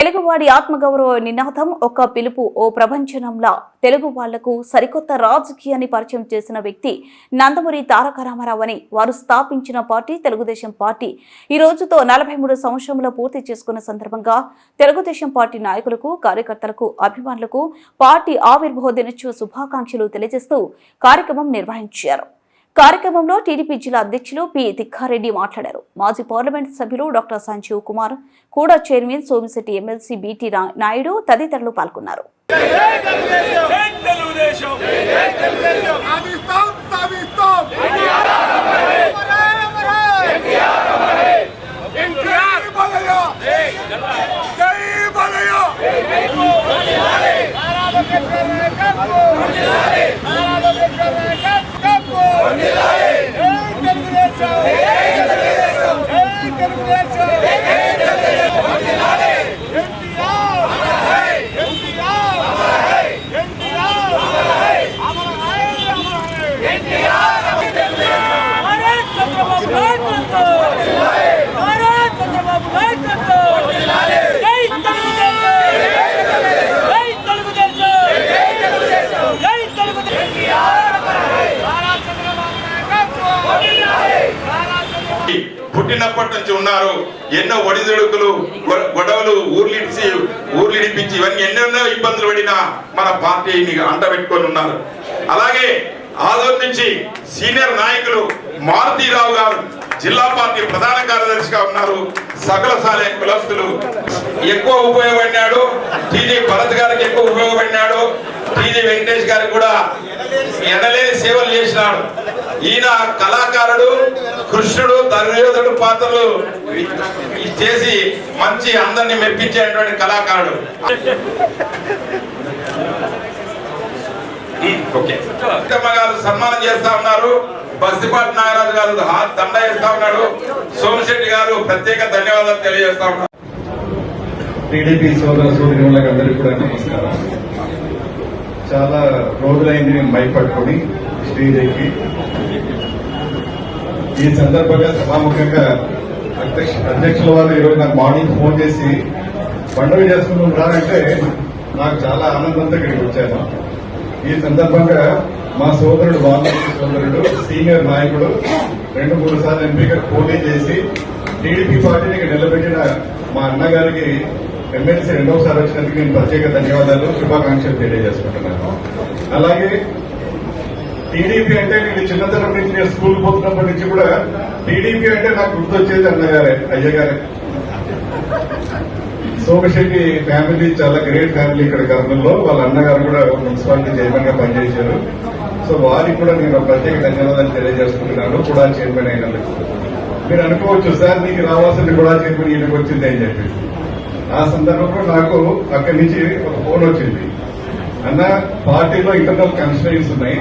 తెలుగువాడి ఆత్మగౌరవ నినాదం ఒక పిలుపు. ఓ ప్రపంచనంలా తెలుగు వాళ్ళకు సరికొత్త రాజకీయాన్ని పరిచయం చేసిన వ్యక్తి నందమూరి తారక రామారావు అని వారు స్థాపించిన పార్టీ తెలుగుదేశం పార్టీ. ఈ రోజుతో నలభై మూడు సంవత్సరంలో పూర్తి చేసుకున్న సందర్భంగా తెలుగుదేశం పార్టీ నాయకులకు కార్యకర్తలకు అభిమానులకు పార్టీ ఆవిర్భావ దినోత్సవ శుభాకాంక్షలు తెలియజేస్తూ కార్యక్రమం నిర్వహించారు. కార్యక్రమంలో టీడీపీ జిల్లా అధ్యక్షులు పి తిక్కారెడ్డి మాట్లాడారు మాజీ పార్లమెంట్ సభ్యులు డాక్టర్ సంజీవ్ కుమార్ కూడా chairman Somisetty MLC BT Naidu తదితరులు పాల్గొన్నారు జై తెలుగుదేశం సాధిస్తాం సాధిస్తాం ఎన్టీఆర్ బలయ జై బలయ భారత్ చంద్రబాబు నాయకత్వం భారత్ చంద్రబాబు నాయకత్వం జై తెలుగుదేశం జై తెలుగుదేశం జై తెలుగుదేశం భారత్ చంద్రబాబు పుట్టినప్పటి నుంచి ఉన్నారు. ఎన్నో ఒడిదుడుకులు గొడవలు ఊర్లిడిచి ఊర్లిడిపించి ఇవన్నీ ఎన్నెన్నో ఇబ్బందులు పడినా మన పార్టీని అంటబెట్టుకొని ఉన్నారు. అలాగే ఆదోర్ నుంచి సీనియర్ నాయకులు మారుతీరావు గారు జిల్లా పార్టీ ప్రధాన కార్యదర్శిగా ఉన్నారు. సకల సాలే కులస్తులు ఎక్కువ ఉపయోగపడినాడు. టీజీ భరత్ గారికి ఎక్కువ టీజీ వెంకటేష్ గారు కూడా ఎనలేని సేవలు చేసినాడు. ఈయన కళాకారుడు కృష్ణుడు దుర్యోధనుడు పాత్రలు చేసి మంచి అందరిని మెప్పించేటువంటి కళాకారుడు. గారు సన్మానం చేస్తా ఉన్నారు. బస్తిపాటి నాగరాజు గారు దండ చేస్తా ఉన్నాడు. సోమశెట్టి గారు ప్రత్యేక ధన్యవాదాలు తెలియజేస్తా ఉన్నారు. టీడీపీ సోదర సోదరులకు అందరికీ కూడా నమస్కారం. చాలా రోజులైంది మేము భయపడుకొని స్టేజ్ ఎక్కి ఈ సందర్భంగా సభాముఖంగా అధ్యక్ష అధ్యక్షుల వారు ఈరోజు నాకు మార్నింగ్ ఫోన్ చేసి పండుగ చేసుకుంటూ రానంటే నాకు చాలా ఆనందంతో ఇక్కడికి వచ్చాను. ఈ సందర్భంగా మా సోదరుడు వాల్మీకి సోదరుడు సీనియర్ నాయకుడు రెండు మూడు సార్లు ఎంపీగా పోటీ చేసి టీడీపీ పార్టీని నిలబెట్టిన మా అన్నగారికి ఎమ్మెల్సీ రెండవసారి వచ్చినందుకు నేను ప్రత్యేక ధన్యవాదాలు శుభాకాంక్షలు తెలియజేసుకుంటున్నాను. అలాగే టీడీపీ అంటే నేను చిన్నతనం నుంచి నేను స్కూల్ పోతున్నప్పటి నుంచి కూడా టీడీపీ అంటే నాకు గుర్తొచ్చేది అన్నగారే అయ్యగారే. సోమశెట్టి ఫ్యామిలీ చాలా గ్రేట్ ఫ్యామిలీ ఇక్కడ కర్నూలులో వాళ్ళ అన్నగారు కూడా మున్సిపాలిటీ చైర్మన్గా పనిచేశారు. సో వారికి కూడా నేను ప్రత్యేక ధన్యవాదాలు తెలియజేసుకుంటున్నాను కూడా చైర్మన్ అయినందుకు. మీరు అనుకోవచ్చు సార్ నీకు రావాల్సింది కూడా చైర్మన్ ఈయనకు వచ్చింది అని చెప్పేసి. ఆ సందర్భంలో నాకు అక్కడి నుంచి ఒక ఫోన్ వచ్చింది. అన్న పార్టీలో ఇంటర్నల్ కన్స్టెన్స్ ఉన్నాయి.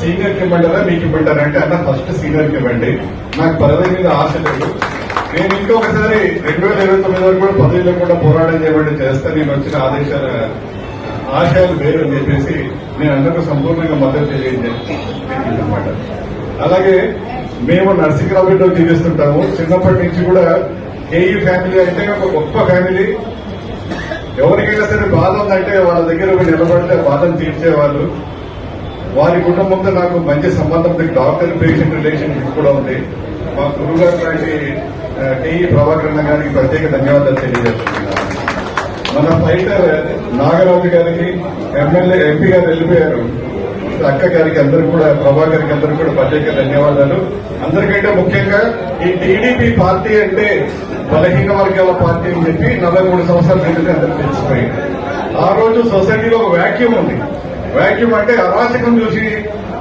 సీనియర్కి ఇవ్వమంటారా మీకు ఇవ్వమంటారా అన్న ఫస్ట్ సీనియర్కి ఇవ్వండి. నాకు పదవి మీద ఆశ లేదు. నేను ఇంకొకసారి రెండు వేల ఇరవై తొమ్మిది వరకు కూడా పదవిలో కూడా పోరాటం చేయబడి చేస్తే నేను వచ్చిన ఆదేశాల ఆశయాలు వేరు అని చెప్పేసి నేను అందరూ సంపూర్ణంగా మద్దతు తెలియజేయాలన్నమాట అలాగే మేము నరసింహరావులో జీవిస్తుంటాము చిన్నప్పటి నుంచి కూడా కేయూ ఫ్యామిలీ అంటే ఒక గొప్ప ఫ్యామిలీ. ఎవరికైనా సరే బాధ ఉందంటే వాళ్ళ దగ్గర నిలబడితే బాధను తీర్చేవాళ్ళు. వారి కుటుంబంతో నాకు మంచి సంబంధం ఉంది. డాక్టర్ పేషెంట్ రిలేషన్షిప్ కూడా ఉంది. మా గురువు గారు లాంటి టీఈ ప్రభాకర్ గారికి ప్రత్యేక ధన్యవాదాలు తెలియజేస్తున్నాను. మన ఫైటర్ నాగరాజు గారికి ఎమ్మెల్యే ఎంపీ గారు వెళ్ళిపోయారు. అక్క గారికి అందరూ కూడా ప్రభాకర్కి అందరూ కూడా ప్రత్యేక ధన్యవాదాలు. అందరికంటే ముఖ్యంగా ఈ టీడీపీ పార్టీ అంటే బలహీన వర్గాల పార్టీ అని చెప్పి నలభై మూడు సంవత్సరాల క్రితం అందరికి తెలిసిపోయింది ఆ రోజు సొసైటీలో ఒక వ్యాక్యూమ్ ఉంది. వ్యాక్యూమ్ అంటే అరాచకం చూసి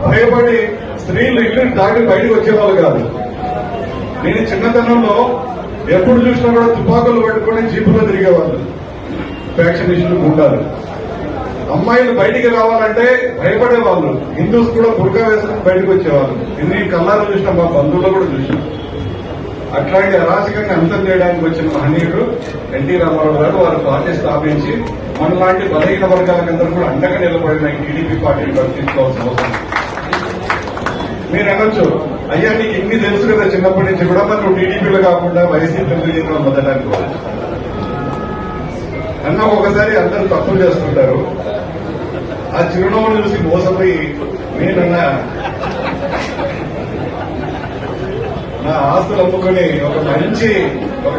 భయపడి స్త్రీలు ఇల్లు దాటి బయటకు వచ్చేవాళ్ళు కాదు. నేను చిన్నతనంలో ఎప్పుడు చూసినా కూడా తుపాకులు పట్టుకుని జీపులో తిరిగేవాళ్ళు. ఫ్యాక్షనిస్టులు ఉండాలి. అమ్మాయిలు బయటికి రావాలంటే భయపడేవాళ్ళు. హిందూస్ కూడా బుర్కా వేసుకుని బయటకు వచ్చేవాళ్ళు. ఇది నేను కళ్ళారు చూసిన మా బంధువులు కూడా చూసిన. అట్లాంటి అరాచకంగా అంతం చేయడానికి వచ్చిన మహనీయుడు ఎన్టీ రామారావు గారు వారు పార్టీ స్థాపించి మనలాంటి బలహీన వర్గాలకందరూ కూడా అండగా నిలబడిన ఈ టీడీపీ పార్టీని పరిశీలించుకోవాల్సిన అవసరం మీరు అనొచ్చు అయ్యా నీకు ఇన్ని తెలుసు కదా చిన్నప్పటి నుంచి కూడా మరి నువ్వు టీడీపీలో కాకుండా వైసీపీలో మొదలడానికి అన్న ఒకసారి అందరూ తప్పులు చేస్తుంటారు. ఆ చిరునవ్వును చూసి మోసపోయి నేనన్నా నా ఆస్తులు అమ్ముకొని ఒక మంచి ఒక